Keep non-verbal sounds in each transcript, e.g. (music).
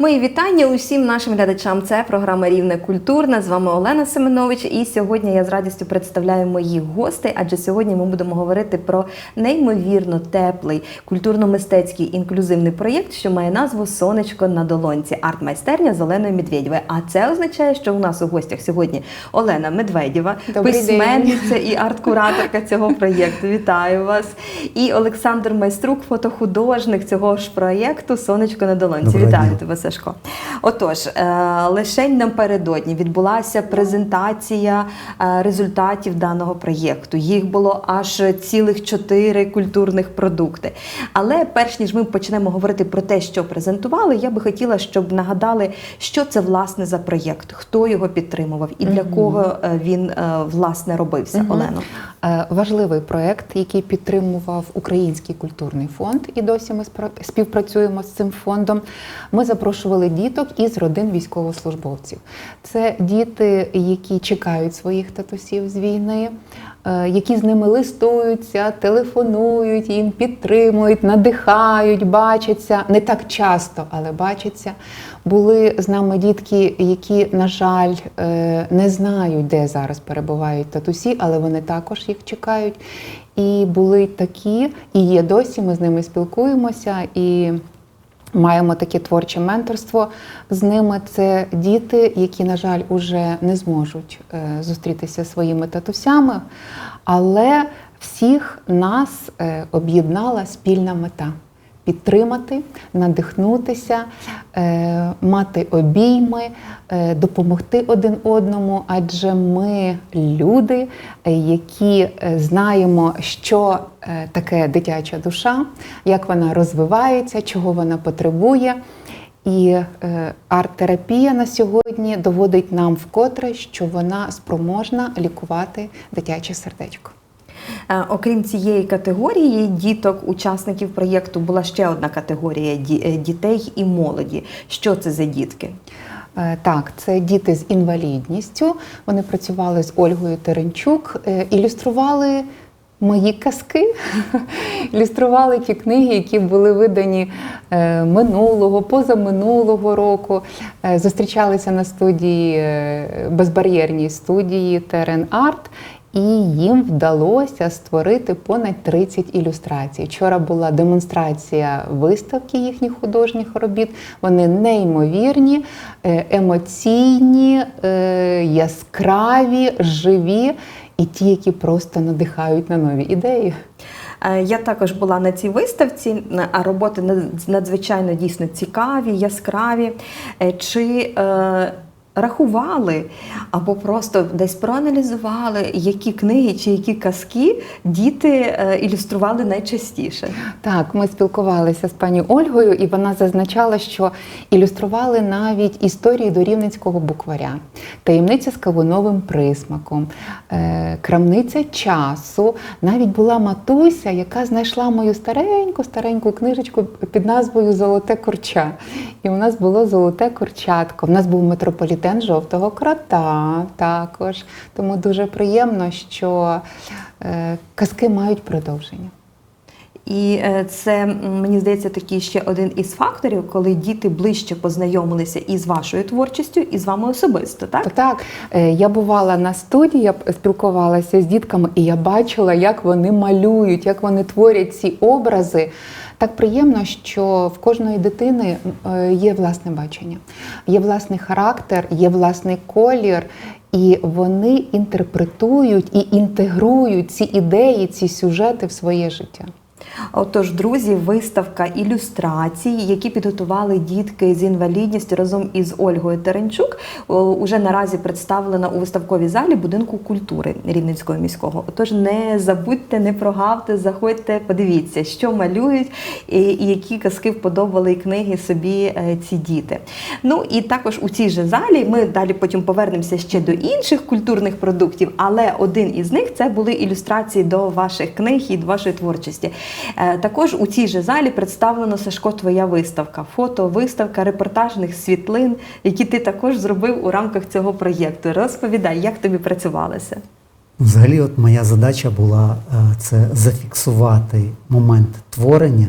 Мої вітання усім нашим глядачам. Це програма Рівне культурна. З вами Олена Семенович. І сьогодні я з радістю представляю моїх гостей, адже сьогодні ми будемо говорити про неймовірно теплий культурно-мистецький інклюзивний проєкт, що має назву Сонечко на долонці. Арт-майстерня з Оленою Медведєвою. А це означає, що у нас у гостях сьогодні Олена Медведєва, Добрий письменниця і арт-кураторка цього проєкту. Вітаю вас! І Олександр Майструк, фотохудожник цього ж проєкту Сонечко на долонці. Доброго Вітаю тебе, Сашко. Отож, е, лише напередодні відбулася презентація е, результатів даного проєкту. Їх було аж цілих чотири культурних продукти. Але перш ніж ми почнемо говорити про те, що презентували, я би хотіла, щоб нагадали, що це власне за проєкт, хто його підтримував і для кого е, він власне робився. Олено. Важливий проект, який підтримував Український культурний фонд, і досі ми співпрацюємо з цим фондом. Ми запрошували діток із родин військовослужбовців. Це діти, які чекають своїх татусів з війни, е, які з ними листуються, телефонують, їм підтримують, надихають, бачаться не так часто, але бачаться. Були з нами дітки, які, на жаль, е, не знають, де зараз перебувають татусі, але вони також їх чекають. І були такі, і є досі. Ми з ними спілкуємося і. Маємо таке творче менторство з ними. Це діти, які, на жаль, уже не зможуть е, зустрітися своїми татусями, але всіх нас е, об'єднала спільна мета підтримати, надихнутися, е, мати обійми, е, допомогти один одному, адже ми люди, які е, знаємо, що таке дитяча душа, як вона розвивається, чого вона потребує. І арт-терапія на сьогодні доводить нам вкотре, що вона спроможна лікувати дитяче сердечко. Е, Окрім цієї категорії діток, учасників проєкту була ще одна категорія е, дітей і молоді. Що це за дітки? Е, Так, це діти з інвалідністю. Вони працювали з Ольгою Теренчук, ілюстрували мої казки, (laughs) ілюстрували ті книги, які були видані минулого, позаминулого року. Зустрічалися на студії безбар'єрній студії Терен Арт. І їм вдалося створити понад 30 ілюстрацій. Вчора була демонстрація виставки їхніх художніх робіт. Вони неймовірні, е, емоційні, е, яскраві, живі і ті, які просто надихають на нові ідеї. Е, Я також була на цій виставці, а роботи над- надзвичайно дійсно цікаві, яскраві. Чи рахували або просто десь проаналізували, які книги чи які казки діти е, ілюстрували найчастіше? Так, ми спілкувалися з пані Ольгою, і вона зазначала, що ілюстрували навіть історії до рівненського букваря, таємниця з кавуновим присмаком, е, крамниця часу. Навіть була матуся, яка знайшла мою стареньку стареньку книжечку під назвою Золоте корча. І у нас було золоте корчатко. У нас був метрополітен жовтого крота також. Тому дуже приємно, що е, казки мають продовження. І е, це мені здається такий ще один із факторів, коли діти ближче познайомилися із вашою творчістю, і з вами особисто, так? Так. Е, Я бувала на студії, я спілкувалася з дітками, і я бачила, як вони малюють, як вони творять ці образи. Так приємно, що в кожної дитини е, є власне бачення, є власний характер, є власний колір, і вони інтерпретують і інтегрують ці ідеї, ці сюжети в своє життя. Отож, друзі, виставка ілюстрацій, які підготували дітки з інвалідністю разом із Ольгою Теренчук, уже наразі представлена у виставковій залі будинку культури Рівненського міського. Отож, не забудьте, не прогавте, заходьте, подивіться, що малюють і, які казки вподобали і книги собі е, ці діти. Ну і також у цій же залі ми далі потім повернемося ще до інших культурних продуктів, але один із них це були ілюстрації до ваших книг і до вашої творчості. Е, Також у цій же залі представлено Сашко, твоя виставка, фото, виставка репортажних світлин, які ти також зробив у рамках цього проєкту. Розповідай, як тобі працювалося? Взагалі, от моя задача була е, це зафіксувати момент творення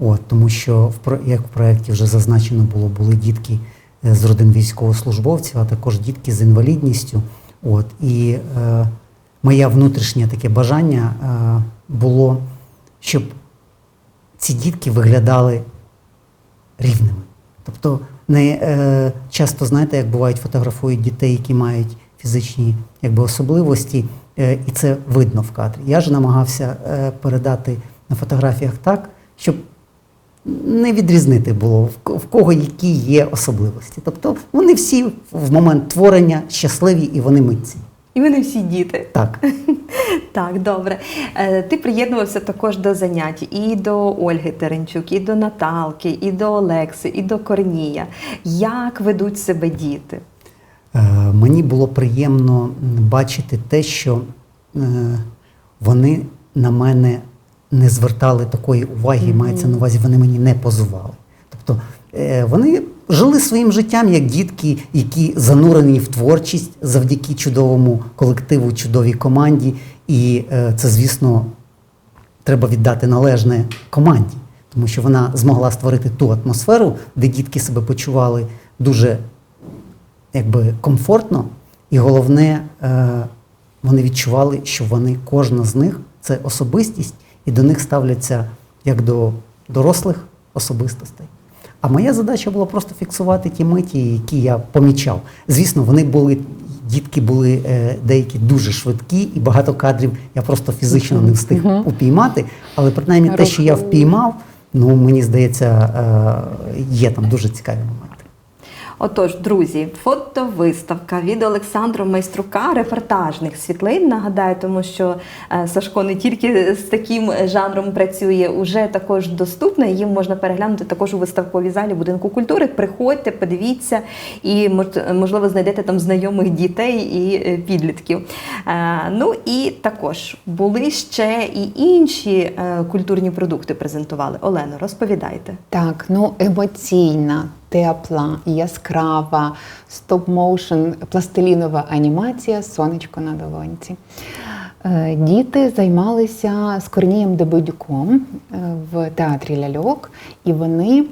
От, тому що як в проєкті вже зазначено було, були дітки е, з родин військовослужбовців, а також дітки з інвалідністю. От, і е, моє внутрішнє таке бажання е, було, щоб ці дітки виглядали рівними. Тобто не е, часто знаєте, як бувають фотографують дітей, які мають фізичні якби, особливості, е, і це видно в кадрі. Я ж намагався е, передати на фотографіях так, щоб не відрізнити було в кого які є особливості. Тобто вони всі в момент творення щасливі і вони митці. І вони всі діти. Так. (laughs) Так, добре. Е, Ти приєднувався також до занять і до Ольги Теренчук, і до Наталки, і до Олекси, і до Корнія. Як ведуть себе діти? Е, Мені було приємно бачити те, що е, вони на мене не звертали такої уваги, мається на увазі, вони мені не позували. Тобто вони жили своїм життям як дітки, які занурені в творчість завдяки чудовому колективу, чудовій команді. І е, це, звісно, треба віддати належне команді, тому що вона змогла створити ту атмосферу, де дітки себе почували дуже якби комфортно, і головне, е, вони відчували, що вони, кожна з них це особистість, і до них ставляться як до дорослих особистостей. А моя задача була просто фіксувати ті миті, які я помічав. Звісно, вони були, дітки були е, деякі дуже швидкі, і багато кадрів я просто фізично не встиг упіймати. Але принаймні те, що я впіймав, ну мені здається, е, є там дуже цікаві моменти. Отож, друзі, фотовиставка від Олександра Майструка, репортажних світлин. Нагадаю, тому що е, Сашко не тільки з таким жанром працює, уже також доступна. Її можна переглянути також у виставковій залі будинку культури. Приходьте, подивіться і мож- можливо знайдете там знайомих дітей і е, підлітків. Е, Ну і також були ще і інші культурні продукти презентували. Олено, розповідайте. Так, ну емоційна, тепла, яскрава, стоп-моушен, пластилінова анімація Сонечко на долонці. Е, Діти займалися з Корнієм Дебедюком е, в театрі ляльок, і вони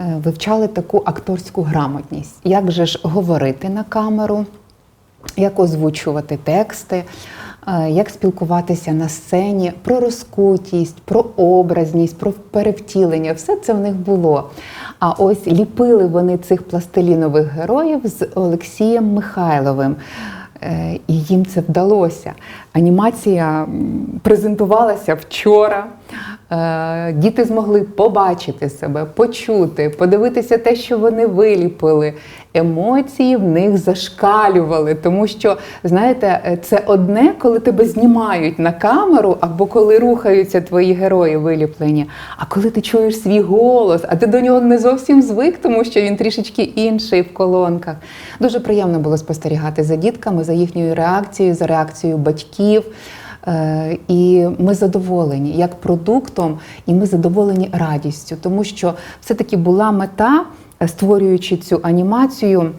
е, вивчали таку акторську грамотність. Як же ж говорити на камеру, як озвучувати тексти, як спілкуватися на сцені, про розкутість, про образність, про перевтілення. Все це в них було. А ось ліпили вони цих пластилінових героїв з Олексієм Михайловим. Е, І їм це вдалося. Анімація презентувалася вчора. Е, Діти змогли побачити себе, почути, подивитися те, що вони виліпили. Емоції в них зашкалювали, тому що, знаєте, е, це одне, коли тебе знімають на камеру, або коли рухаються твої герої виліплені. А коли ти чуєш свій голос, а ти до нього не зовсім звик, тому що він трішечки інший в колонках. Дуже приємно було спостерігати за дітками, за їхньою реакцією, за реакцією батьків. Е, І ми задоволені як продуктом, і ми задоволені радістю, тому що все-таки була мета, е, створюючи цю анімацію.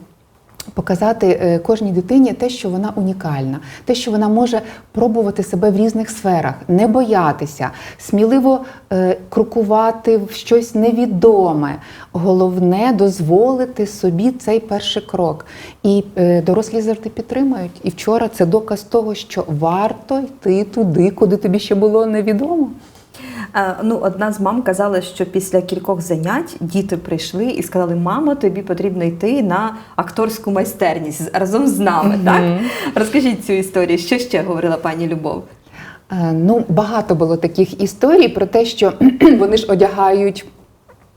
Показати е, кожній дитині те, що вона унікальна, те, що вона може пробувати себе в різних сферах, не боятися, сміливо е, крокувати в щось невідоме. Головне дозволити собі цей перший крок. І е, дорослі завжди підтримують. І вчора це доказ того, що варто йти туди, куди тобі ще було невідомо. Е, Ну, одна з мам казала, що після кількох занять діти прийшли і сказали: Мамо, тобі потрібно йти на акторську майстерність разом з нами. Так розкажіть цю історію. Що ще говорила пані Любов? Е, Ну, багато було таких історій про те, що (clears throat) вони ж одягають.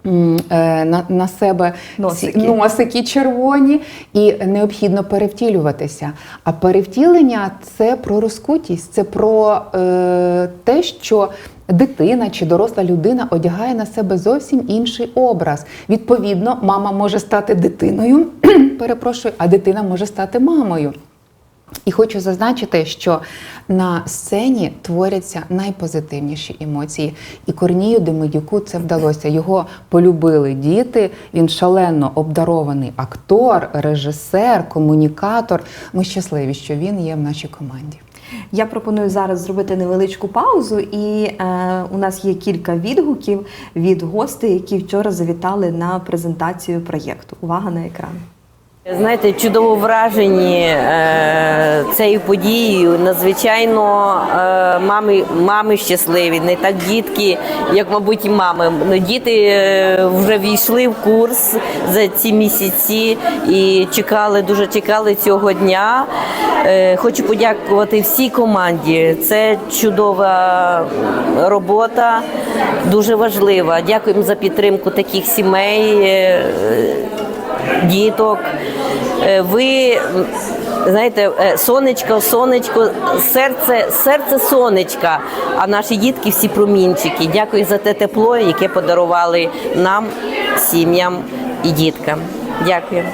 е, На, на себе Носики. носики червоні, і необхідно перевтілюватися. А перевтілення це про розкутість, це про е, те, що дитина чи доросла людина одягає на себе зовсім інший образ. Відповідно, мама може стати дитиною, (clears throat) перепрошую, а дитина може стати мамою. І хочу зазначити, що на сцені творяться найпозитивніші емоції. І Корнію Демидюку це вдалося. Його полюбили діти. Він шалено обдарований актор, режисер, комунікатор. Ми щасливі, що він є в нашій команді. Я пропоную зараз зробити невеличку паузу, і е, у нас є кілька відгуків від гостей, які вчора завітали на презентацію проєкту. Увага на екран. Знаєте, чудово вражені е, цією подією. Надзвичайно е, мами, мами щасливі, не так дітки, як, мабуть, і мами. Ну, діти е, вже війшли в курс за ці місяці і чекали, дуже чекали цього дня. Е, хочу подякувати всій команді. Це чудова робота, дуже важлива. Дякуємо за підтримку таких сімей. е, діток. Е, Ви знаєте, е, сонечко, сонечко, серце, серце сонечка, а наші дітки всі промінчики. Дякую за те тепло, яке подарували нам, сім'ям і діткам. Дякую.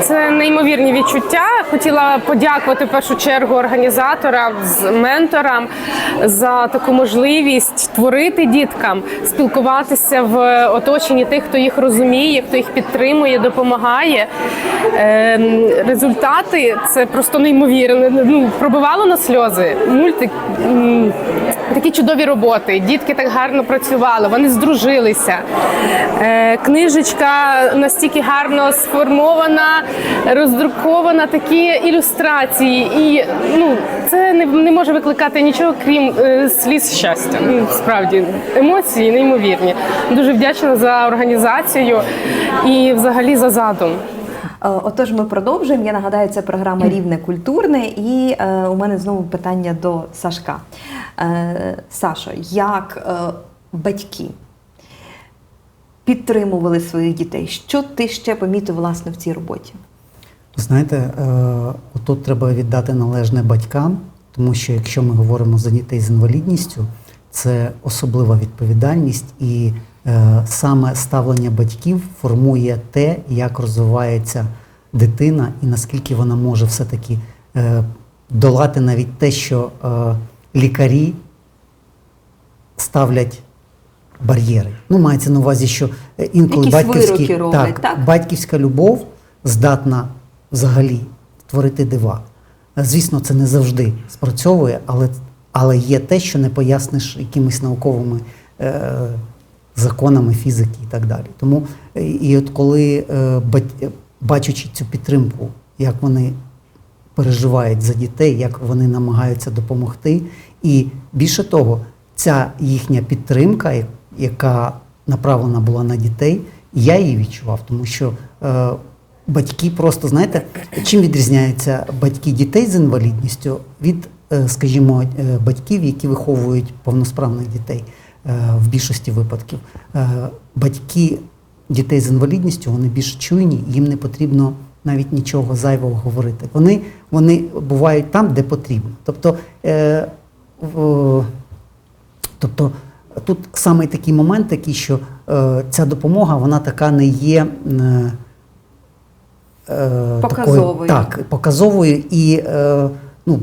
Це неймовірні відчуття. Хотіла подякувати в першу чергу організаторам, з- менторам за таку можливість творити діткам, спілкуватися в оточенні тих, хто їх розуміє, хто їх підтримує, допомагає. Ем, Результати це просто неймовірне. Ну пробивало на сльози. Мультик такі чудові роботи. Дітки так гарно працювали, вони здружилися. Е, Книжечка настільки гарно сформована, роздрукована, такі ілюстрації. І ну, це не, не може викликати нічого, крім е, сліз щастя. Ну, Справді, емоції неймовірні. Дуже вдячна за організацію і взагалі за задум. Е, Отож, ми продовжуємо. Я нагадаю, це програма (clears throat) Рівне культурне, і е, у мене знову питання до Сашка. Е, Сашо, як е, батьки підтримували своїх дітей? Що ти ще помітив власне в цій роботі? Знаєте, е, тут треба віддати належне батькам, тому що якщо ми говоримо за дітей з інвалідністю, це особлива відповідальність, і саме ставлення батьків формує те, як розвивається дитина і наскільки вона може все-таки е, долати навіть те, що е, лікарі ставлять бар'єри. Ну, мається на увазі, що е, інколи Якісь батьківські роблять, так? батьківська любов здатна взагалі творити дива. Звісно, це не завжди спрацьовує, але, але є те, що не поясниш якимись науковими е, законами фізики і так далі. Тому е, і от коли е, бачачи цю підтримку, як вони переживають за дітей, як вони намагаються допомогти. І більше того, ця їхня підтримка, яка направлена була на дітей, я її відчував, тому що е, батьки просто знаєте, чим відрізняються батьки дітей з інвалідністю від, е, скажімо, е, батьків, які виховують повносправних дітей е, в більшості випадків. Е, батьки дітей з інвалідністю вони більш чуйні, їм не потрібно навіть нічого зайвого говорити. Вони, вони бувають там, де потрібно. Тобто, е, в, тобто тут саме такий момент, такий, що е, ця допомога вона така не є. Е, е, Показовою. Такою, так, показовою і е, ну,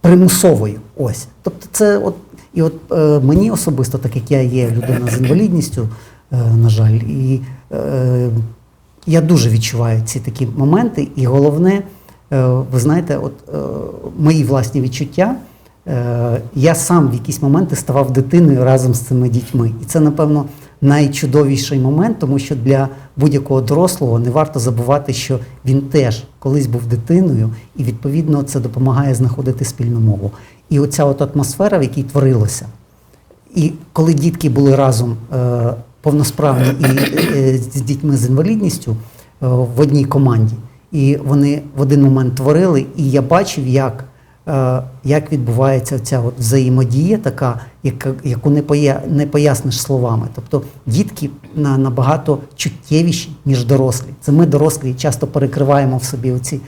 примусовою. Ось. Тобто, це от, і от е, мені особисто, так як я є людина з інвалідністю, е, на жаль, і е, я дуже відчуваю ці такі моменти. І головне, е, ви знаєте, от е, мої власні відчуття. Е, я сам в якісь моменти ставав дитиною разом з цими дітьми. І це, напевно, найчудовіший момент, тому що для будь-якого дорослого не варто забувати, що він теж колись був дитиною, і відповідно це допомагає знаходити спільну мову. І оця от атмосфера, в якій творилося, і коли дітки були разом е, повносправні і е, з дітьми з інвалідністю е, в одній команді, і вони в один момент творили, і я бачив, як, як відбувається ця от взаємодія, така, яку не, поясниш словами. Тобто дітки набагато чуттєвіші, ніж дорослі. Це ми, дорослі, часто перекриваємо в собі оці е,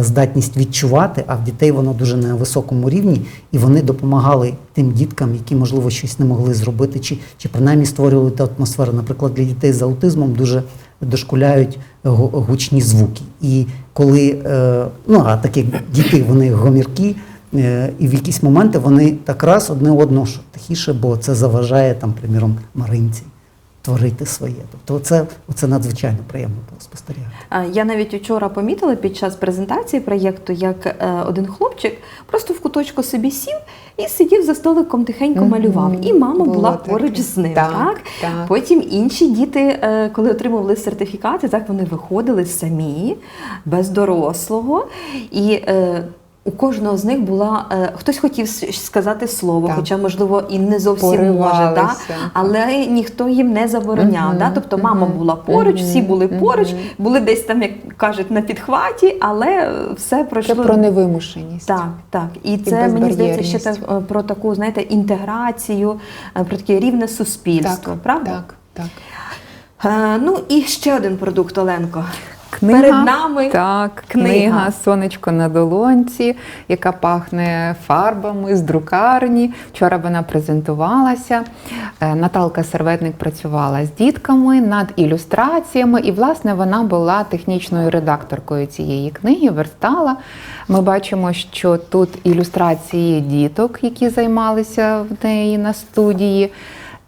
здатність відчувати, а в дітей воно дуже на високому рівні, і вони допомагали тим діткам, які, можливо, щось не могли зробити, чи, чи принаймні створювали ту атмосферу. Наприклад, для дітей з аутизмом дуже дошкуляють гу- гучні звуки. І коли, е, ну а так як діти вони гоміркі, е, і в якісь моменти вони так раз одне одного тихіше, бо це заважає там, приміром, Маринці. Творити своє. Тобто, це, це надзвичайно приємно було спостерігати. Я навіть вчора помітила під час презентації проєкту, як е, один хлопчик просто в куточку собі сів і сидів за столиком тихенько Мгм. малював. І мама Було була поруч з ним. Так, Так, так. Потім інші діти, е, коли отримували сертифікати, так вони виходили самі, без дорослого. І е, у кожного з них була е, хтось хотів сказати слово, Так. хоча, можливо, і не зовсім може, да? Але ніхто їм не забороняв. Мгм, Да? Тобто мама мгм, була поруч, всі були поруч, мгм. були десь там, як кажуть, на підхваті, але все Це про невимушеність. Так, так. І це мені здається ще так е, про таку, знаєте, інтеграцію, е, про таке рівне суспільство, правда? Так, так. Е, ну і ще один продукт, Оленко. Книга, Перед нами так, книга. книга. Сонечко на долонці, яка пахне фарбами з друкарні. Вчора вона презентувалася. Е, Наталка Серветник працювала з дітками над ілюстраціями, і, власне, вона була технічною редакторкою цієї книги, верстала. Ми бачимо, що тут ілюстрації діток, які займалися в неї на студії.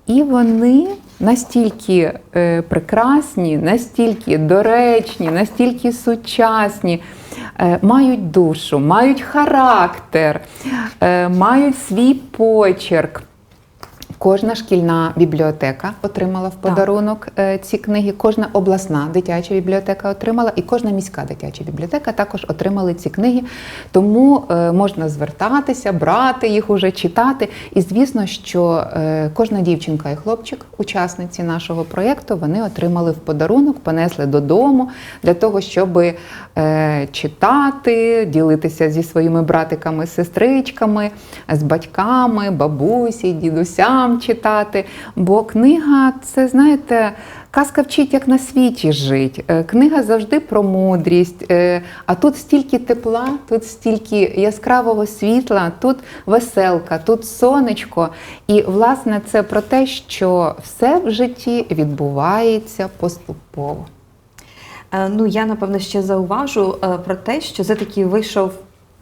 І вони настільки е, прекрасні, настільки доречні, настільки сучасні, е, мають душу, мають характер, е, мають свій почерк. Кожна шкільна бібліотека отримала в подарунок е, ці книги. Кожна обласна дитяча бібліотека отримала, і кожна міська дитяча бібліотека також отримали ці книги. Тому е, можна звертатися, брати їх уже читати. І звісно, що е, кожна дівчинка і хлопчик, учасниці нашого проєкту, вони отримали в подарунок, понесли додому для того, щоб читати, ділитися зі своїми братиками, сестричками, з батьками, бабусі, дідусям читати. Бо книга це, знаєте, казка вчить, як на світі жить. Е, Книга завжди про мудрість. Е, А тут стільки тепла, тут стільки яскравого світла, тут веселка, тут сонечко. І, власне, це про те, що все в житті відбувається поступово. Е, Ну, я напевно ще зауважу про те, що це таки вийшов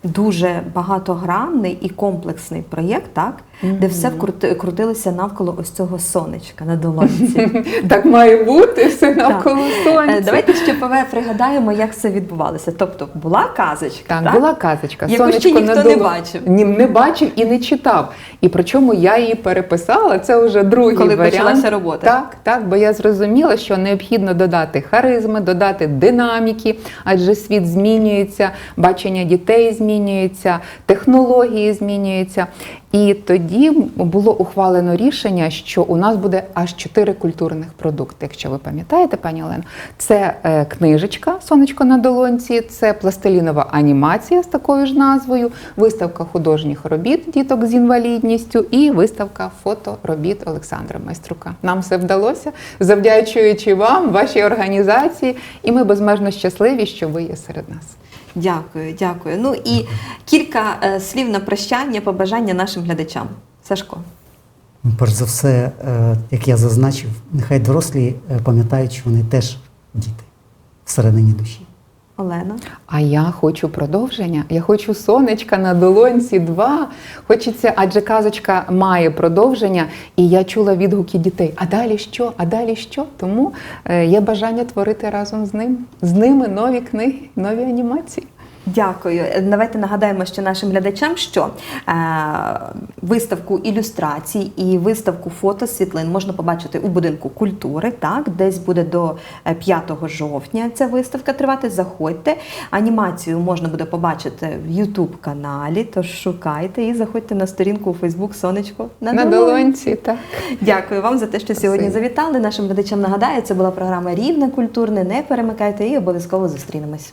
дуже багатогранний і комплексний проєкт, так, де все вкрути- крутилося навколо ось цього сонечка на долонці. (laughs) Так має бути все навколо Е, сонця. Давайте ще пригадаємо, як це відбувалося. Тобто була казочка, Так, так? була казочка. Яку ще ніхто не бачив. Ні, не бачив і не читав. І причому я її переписала. Це вже другий Коли варіант. почалася робота. Так, так, бо я зрозуміла, що необхідно додати харизми, додати динаміки, адже світ змінюється, бачення дітей змінюється, технології змінюються. І тоді було ухвалено рішення, що у нас буде аж чотири культурних продукти. Якщо ви пам'ятаєте, пані Олено, це е, книжечка Сонечко на долонці, це пластилінова анімація з такою ж назвою, виставка художніх робіт діток з інвалідністю і виставка фоторобіт Олександра Майструка. Нам все вдалося, завдячуючи вам, вашій організації, і ми безмежно щасливі, що ви є серед нас. Дякую, дякую. Ну і кілька е, слів на прощання, побажання нашим глядачам. Сашко. Перш за все, е, як я зазначив, нехай дорослі е, пам'ятають, що вони теж діти всередині душі. Олена. А я хочу продовження. Я хочу сонечка на долонці два. Хочеться, адже казочка має продовження, і я чула відгуки дітей. А далі що? А далі що? Тому е, є бажання творити разом з ним, з ними нові книги, нові анімації. Дякую. Е, Давайте нагадаємо ще нашим глядачам, що е, виставку ілюстрацій і виставку фото світлин можна побачити у будинку культури. Так, десь буде до е, 5 жовтня ця виставка тривати. Заходьте. Анімацію можна буде побачити в YouTube каналі. Тож шукайте і заходьте на сторінку у Facebook Сонечко на, На долонці. так. Дякую вам за те, що сьогодні Спасибі. завітали. Нашим глядачам нагадаю, це була програма Рівне культурне. Не перемикайте і обов'язково зустрінемось.